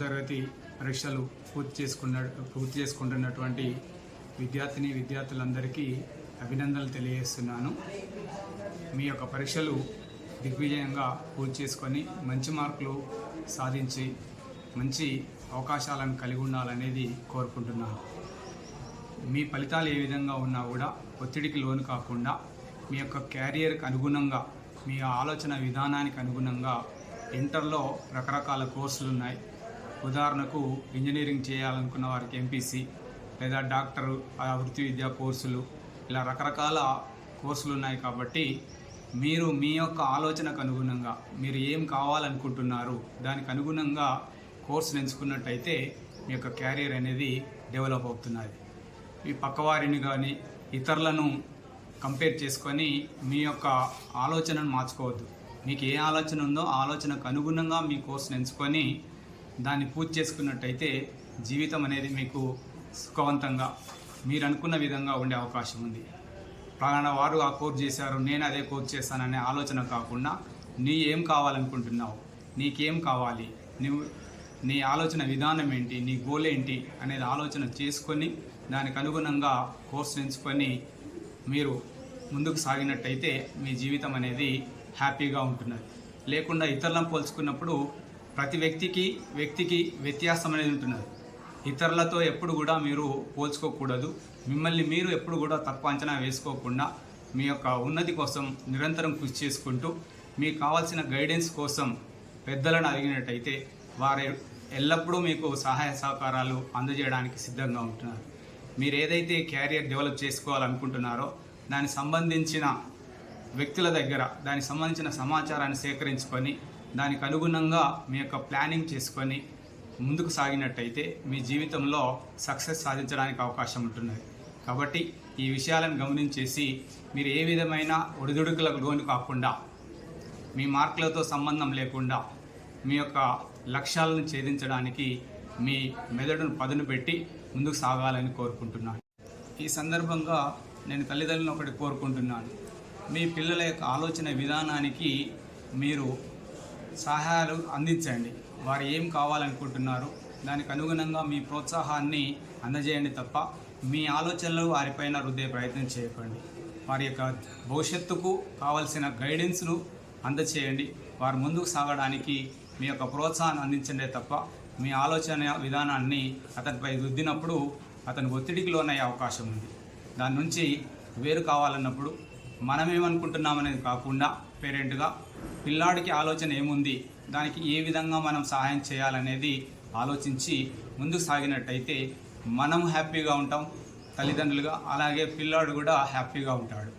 తరగతి పరీక్షలు పూర్తి చేసుకున్న పూర్తి చేసుకుంటున్నటువంటి విద్యార్థిని విద్యార్థులందరికీ అభినందనలు తెలియజేస్తున్నాను. మీ యొక్క పరీక్షలు దిగ్విజయంగా పూర్తి చేసుకొని మంచి మార్కులు సాధించి మంచి అవకాశాలను కలిగి ఉండాలనేది కోరుకుంటున్నాను. మీ ఫలితాలు ఏ విధంగా ఉన్నా కూడా ఒత్తిడికి లోను కాకుండా మీ యొక్క క్యారియర్కి అనుగుణంగా మీ ఆలోచన విధానానికి అనుగుణంగా ఇంటర్లో రకరకాల కోర్సులు ఉన్నాయి. ఉదాహరణకు ఇంజనీరింగ్ చేయాలనుకున్న వారికి ఎంపీసీ లేదా డాక్టర్ వృత్తి విద్యా కోర్సులు ఇలా రకరకాల కోర్సులు ఉన్నాయి కాబట్టి మీరు మీ యొక్క ఆలోచనకు అనుగుణంగా మీరు ఏం కావాలనుకుంటున్నారు దానికి అనుగుణంగా కోర్సును ఎంచుకున్నట్టయితే మీ యొక్క క్యారియర్ అనేది డెవలప్ అవుతున్నది. మీ పక్కవారిని కానీ ఇతరులను కంపేర్ చేసుకొని మీ యొక్క ఆలోచనను మార్చుకోవద్దు. మీకు ఏ ఆలోచన ఉందో ఆ ఆలోచనకు అనుగుణంగా మీ కోర్సును ఎంచుకొని దాన్ని పూర్తి చేసుకున్నట్టయితే జీవితం అనేది మీకు సుఖవంతంగా మీరు అనుకున్న విధంగా ఉండే అవకాశం ఉంది. ప్రాణ వారు ఆ కోర్స్ చేశారు నేను అదే కోర్స్ చేస్తాననే ఆలోచన కాకుండా నీ ఏం కావాలనుకుంటున్నావు నీకేం కావాలి నువ్వు నీ ఆలోచన విధానం ఏంటి నీ గోల్ ఏంటి అనేది ఆలోచన చేసుకొని దానికి అనుగుణంగా కోర్సు ఎంచుకొని మీరు ముందుకు సాగినట్టయితే మీ జీవితం అనేది హ్యాపీగా ఉంటున్నది. లేకుండా ఇతరులను పోల్చుకున్నప్పుడు ప్రతి వ్యక్తికి వ్యక్తికి వ్యత్యాసం అనేది ఉంటున్నది. ఇతరులతో ఎప్పుడు కూడా మీరు పోల్చుకోకూడదు. మిమ్మల్ని మీరు ఎప్పుడు కూడా తక్కువ అంచనా వేసుకోకుండా మీ యొక్క ఉన్నతి కోసం నిరంతరం కృషి చేసుకుంటూ మీకు కావాల్సిన గైడెన్స్ కోసం పెద్దలను అడిగినట్టయితే వారు ఎల్లప్పుడూ మీకు సహాయ సహకారాలు అందజేయడానికి సిద్ధంగా ఉంటున్నారు. మీరు ఏదైతే క్యారియర్ డెవలప్ చేసుకోవాలనుకుంటున్నారో దానికి సంబంధించిన వ్యక్తుల దగ్గర దానికి సంబంధించిన సమాచారాన్ని సేకరించుకొని దానికి అనుగుణంగా మీ యొక్క ప్లానింగ్ చేసుకొని ముందుకు సాగినట్టయితే మీ జీవితంలో సక్సెస్ సాధించడానికి అవకాశం ఉంటున్నది. కాబట్టి ఈ విషయాలను గమనించేసి మీరు ఏ విధమైన ఒడిదుడుకులకు లోను కాకుండా మీ మార్కులతో సంబంధం లేకుండా మీ యొక్క లక్ష్యాలను ఛేదించడానికి మీ మెదడును పదును పెట్టి ముందుకు సాగాలని కోరుకుంటున్నాను. ఈ సందర్భంగా నేను తల్లిదండ్రులను ఒకటి కోరుకుంటున్నాను. మీ పిల్లల యొక్క ఆలోచన విధానానికి మీరు సహాయాలు అందించండి. వారు ఏం కావాలనుకుంటున్నారు దానికి అనుగుణంగా మీ ప్రోత్సాహాన్ని అందజేయండి తప్ప మీ ఆలోచనలు వారిపైన రుద్దే ప్రయత్నం చేయకండి. వారి యొక్క భవిష్యత్తుకు కావలసిన గైడెన్స్ను అందచేయండి. వారు ముందుకు సాగడానికి మీ యొక్క ప్రోత్సాహాన్ని అందించండి తప్ప మీ ఆలోచన విధానాన్ని అతనిపై రుద్దినప్పుడు అతను ఒత్తిడికి లోనయ్యే అవకాశం ఉంది. దాని నుంచి వేరు కావాలన్నప్పుడు మనమేమనుకుంటున్నామనేది కాకుండా పేరెంట్గా పిల్లాడికి ఆలోచన ఏముంది? దానికి ఏ విధంగా మనం సహాయం చేయాలనేది ఆలోచించి ముందుకు సాగినట్టయితే మనం హ్యాపీగా ఉంటాం తల్లిదండ్రులుగా అలాగే పిల్లాడు కూడా హ్యాపీగా ఉంటాడు.